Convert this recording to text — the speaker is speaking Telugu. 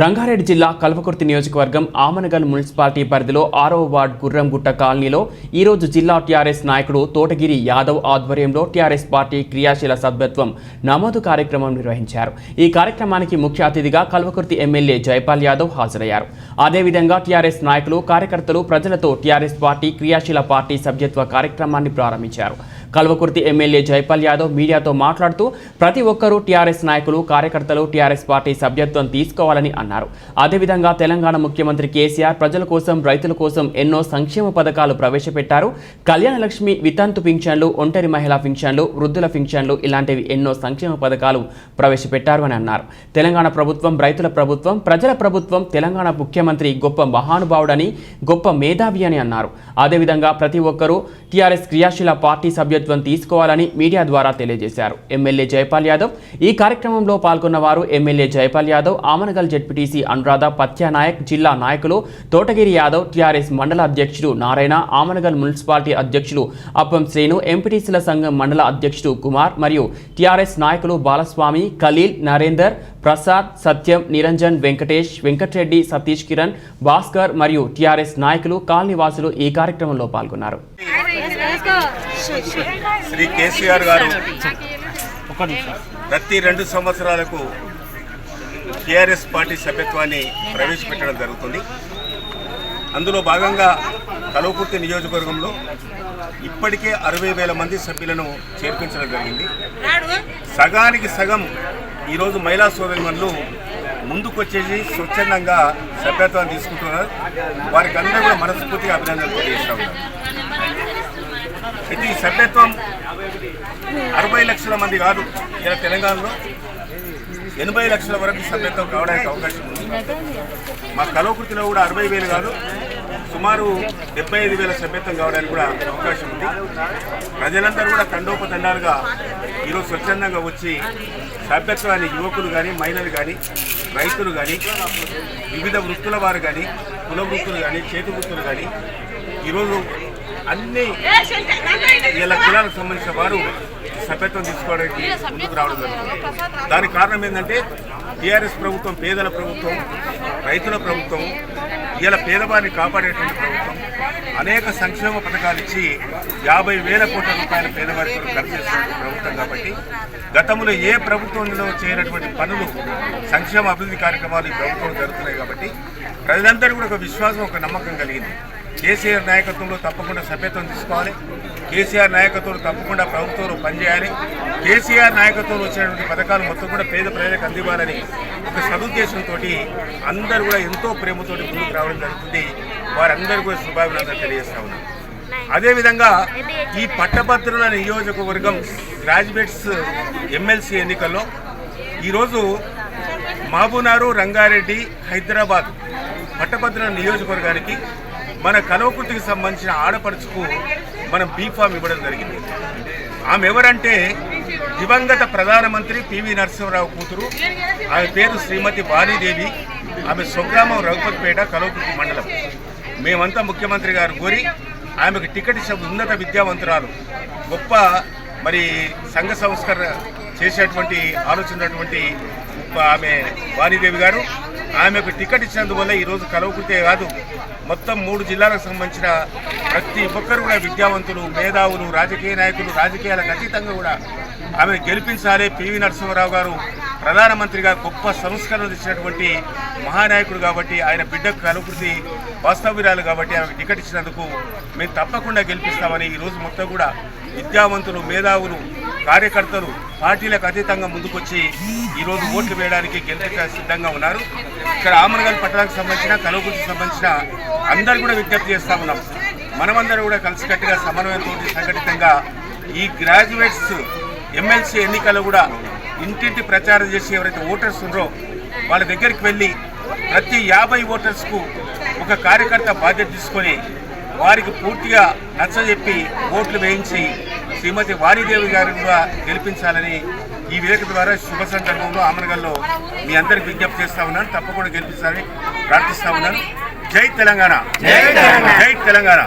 రంగారెడ్డి జిల్లా కల్వకుర్తి నియోజకవర్గం ఆమనగల్ మున్సిపాలిటీ పరిధిలో ఆరవ వార్డ్ గుర్రంగుట్ట కాలనీలో ఈరోజు జిల్లా టీఆర్ఎస్ నాయకుడు తోటగిరి యాదవ్ ఆధ్వర్యంలో టీఆర్ఎస్ పార్టీ క్రియాశీల సభ్యత్వం నమోదు కార్యక్రమం నిర్వహించారు. ఈ కార్యక్రమానికి ముఖ్య అతిథిగా కల్వకుర్తి ఎమ్మెల్యే జైపాల్ యాదవ్ హాజరయ్యారు. అదేవిధంగా టీఆర్ఎస్ నాయకులు కార్యకర్తలు ప్రజలతో టీఆర్ఎస్ పార్టీ క్రియాశీల పార్టీ సభ్యత్వ కార్యక్రమాన్ని ప్రారంభించారు. కల్వకుర్తి ఎమ్మెల్యే జైపాల్ యాదవ్ మీడియాతో మాట్లాడుతూ ప్రతి ఒక్కరూ టీఆర్ఎస్ నాయకులు కార్యకర్తలు టీఆర్ఎస్ పార్టీ సభ్యత్వం తీసుకోవాలని అన్నారు. అదేవిధంగా తెలంగాణ ముఖ్యమంత్రి కేసీఆర్ ప్రజల కోసం రైతుల కోసం ఎన్నో సంక్షేమ పథకాలు ప్రవేశపెట్టారు. కళ్యాణ లక్ష్మి వితంతు పింఛన్లు ఒంటరి మహిళా పింఛన్లు వృద్ధుల పింఛన్లు ఇలాంటివి ఎన్నో సంక్షేమ పథకాలు ప్రవేశపెట్టారు అని అన్నారు. తెలంగాణ ప్రభుత్వం రైతుల ప్రభుత్వం ప్రజల ప్రభుత్వం తెలంగాణ ముఖ్యమంత్రి గొప్ప మహానుభావుడని గొప్ప మేధావి అని అన్నారు. అదేవిధంగా ప్రతి ఒక్కరూ టీఆర్ఎస్ క్రియాశీల పార్టీ సభ్యత్వం తీసుకోవాలని మీడియా ద్వారా తెలియజేశారు. ఎమ్మెల్యే జైపాల్ యాదవ్ ఈ కార్యక్రమంలో పాల్గొన్న వారు ఎమ్మెల్యే జైపాల్ యాదవ్ ఆమనగల్ జడ్పీటీసీ అనురాధ పత్యానాయక్ జిల్లా నాయకులు తోటగిరి యాదవ్ టీఆర్ఎస్ మండల అధ్యక్షుడు నారాయణ ఆమనగల్ మున్సిపాలిటీ అధ్యక్షులు అప్పం శ్రీను ఎంపీటీసీల సంఘం మండల అధ్యక్షుడు కుమార్ మరియు టీఆర్ఎస్ నాయకులు బాలస్వామి ఖలీల్ నరేందర్ ప్రసాద్ సత్యం నిరంజన్ వెంకటేష్ వెంకటరెడ్డి సతీష్ కిరణ్ భాస్కర్ మరియు టీఆర్ఎస్ నాయకులు కాలనీవాసులు ఈ కార్యక్రమంలో పాల్గొన్నారు. శ్రీ కేసీఆర్ గారు ప్రతి రెండు సంవత్సరాలకు టీఆర్ఎస్ పార్టీ సభ్యత్వాన్ని ప్రవేశపెట్టడం జరుగుతుంది. అందులో భాగంగా కలవకుర్తి నియోజకవర్గంలో ఇప్పటికే అరవై వేల మంది సభ్యులను చేర్పించడం జరిగింది. సగానికి సగం ఈరోజు మహిళా సోదరిమణులు ముందుకొచ్చేసి స్వచ్ఛందంగా సభ్యత్వాన్ని తీసుకుంటున్నారు. వారికి అందరూ కూడా మనస్ఫూర్తిగా అభినందనలు తెలియజేస్తా ఉన్నారు ఇది ఈ సభ్యత్వం. అరవై లక్షల మంది కాదు ఇలా తెలంగాణలో. ఎనభై లక్షల వరకు సభ్యత్వం కావడానికి అవకాశం ఉంది. మా కలవకృతిలో కూడా అరవై వేలు కాదు సుమారు డెబ్బై ఐదు వేల సభ్యత్వం కావడానికి కూడా అవకాశం ఉంది. ప్రజలందరూ కూడా తండోపతండాలుగా ఈరోజు స్వచ్ఛందంగా వచ్చి సభ్యత్వాన్ని యువకులు కానీ మహిళలు కానీ రైతులు కానీ వివిధ వృత్తుల వారు కానీ కుల వృత్తులు కానీ చేతి వృత్తులు కానీ ఈరోజు అన్ని ఇలా కులాలకు సంబంధించిన వారు సభ్యత్వం తీసుకోవడానికి ముందుకు రావడం జరుగుతుంది దానికి కారణం ఏంటంటే టీఆర్ఎస్ ప్రభుత్వం పేదల ప్రభుత్వం రైతుల ప్రభుత్వం ఇలా పేదవారిని కాపాడేటువంటి ప్రభుత్వం అనేక సంక్షేమ పథకాలు ఇచ్చి యాభై వేల కోట్ల రూపాయల పేదవారి కొరకు ఖర్చు చేస్తున్న ప్రభుత్వం కాబట్టి గతంలో ఏ ప్రభుత్వంలో చేయనటువంటి పనులు సంక్షేమ అభివృద్ధి కార్యక్రమాలు ఈ ప్రభుత్వం జరుగుతున్నాయి కాబట్టి ప్రజలందరూ కూడా ఒక విశ్వాసం ఒక నమ్మకం కలిగింది. కేసీఆర్ నాయకత్వంలో తప్పకుండా సభ్యత్వం తీసుకోవాలి. కేసీఆర్ నాయకత్వంలో తప్పకుండా ప్రభుత్వంలో పనిచేయాలి. కేసీఆర్ నాయకత్వంలో వచ్చినటువంటి పథకాలు మొత్తం కూడా పేద ప్రజలకు అందివ్వాలని ఒక సదుద్దేశంతో అందరూ కూడా ఎంతో ప్రేమతో ముందుకు రావడం జరుగుతుంది. వారందరూ కూడా శుభాభినందనలు తెలియజేస్తా ఉన్నాను. అదేవిధంగా ఈ పట్టభద్రుల నియోజకవర్గం గ్రాడ్యుయేట్స్ ఎమ్మెల్సీ ఎన్నికల్లో ఈరోజు మహబూనారు రంగారెడ్డి హైదరాబాద్ పట్టభద్రుల నియోజకవర్గానికి మన కలవకుర్తికి సంబంధించిన ఆడపడుచుకు మనం బీఫామ్ ఇవ్వడం జరిగింది. ఆమె ఎవరంటే దివంగత ప్రధానమంత్రి పివి నరసింహరావు కూతురు. ఆమె పేరు శ్రీమతి వాణీదేవి. ఆమె స్వగ్రామం రఘుపతిపేట కలవకుర్తి మండలం. మేమంతా ముఖ్యమంత్రి గారు కోరి ఆమెకు టికెట్ ఇచ్చే ఉన్నత విద్యావంతురాలు గొప్ప మరి సంఘ సంస్కరణ చేసేటువంటి ఆలోచన ఆమె వాణీదేవి గారు. ఆమెకు టికెట్ ఇచ్చినందువల్ల ఈరోజు కలవకుతే కాదు. మొత్తం మూడు జిల్లాలకు సంబంధించిన ప్రతి ఒక్కరు కూడా విద్యావంతులు మేధావులు రాజకీయ నాయకులు రాజకీయాలకు అతీతంగా కూడా ఆమె గెలిపించాలి. పివి నరసింహారావు గారు ప్రధానమంత్రిగా గొప్ప సంస్కరణలు ఇచ్చినటువంటి మహానాయకుడు కాబట్టి ఆయన బిడ్డకు కలుపుతి వాస్తవ్యురాలు కాబట్టి ఆమెకు టికెట్ ఇచ్చినందుకు మేము తప్పకుండా గెలిపిస్తామని ఈరోజు మొత్తం కూడా విద్యావంతులు మేధావులు కార్యకర్తలు పార్టీలకు అతీతంగా ముందుకొచ్చి ఈరోజు ఓట్లు వేయడానికి గెలిపి సిద్ధంగా ఉన్నారు. ఇక్కడ ఆమనగల్ పట్టణానికి సంబంధించిన కలుగురికి సంబంధించిన అందరు కూడా విజ్ఞప్తి చేస్తా ఉన్నాం. మనమందరం కూడా కలిసికట్టుగా సమన్వయంతో సంఘటితంగా ఈ గ్రాడ్యుయేట్స్ ఎమ్మెల్సీ ఎన్నికల్లో కూడా ఇంటింటి ప్రచారం చేసి ఎవరైతే ఓటర్స్ ఉన్నారో వాళ్ళ దగ్గరికి వెళ్ళి ప్రతి యాభై ఓటర్స్కు ఒక కార్యకర్త బాధ్యత తీసుకొని వారికి పూర్తిగా నచ్చజెప్పి ఓట్లు వేయించి శ్రీమతి వాణిదేవి గారిని కూడా గెలిపించాలని ఈ వేదిక ద్వారా శుభ సందర్భంలో ఆమనగల్లో మీ అందరికి విజ్ఞప్తి చేస్తా ఉన్నాను. తప్పకుండా గెలిపిస్తారని ప్రార్థిస్తా ఉన్నాను. జై తెలంగాణ. జై తెలంగాణ.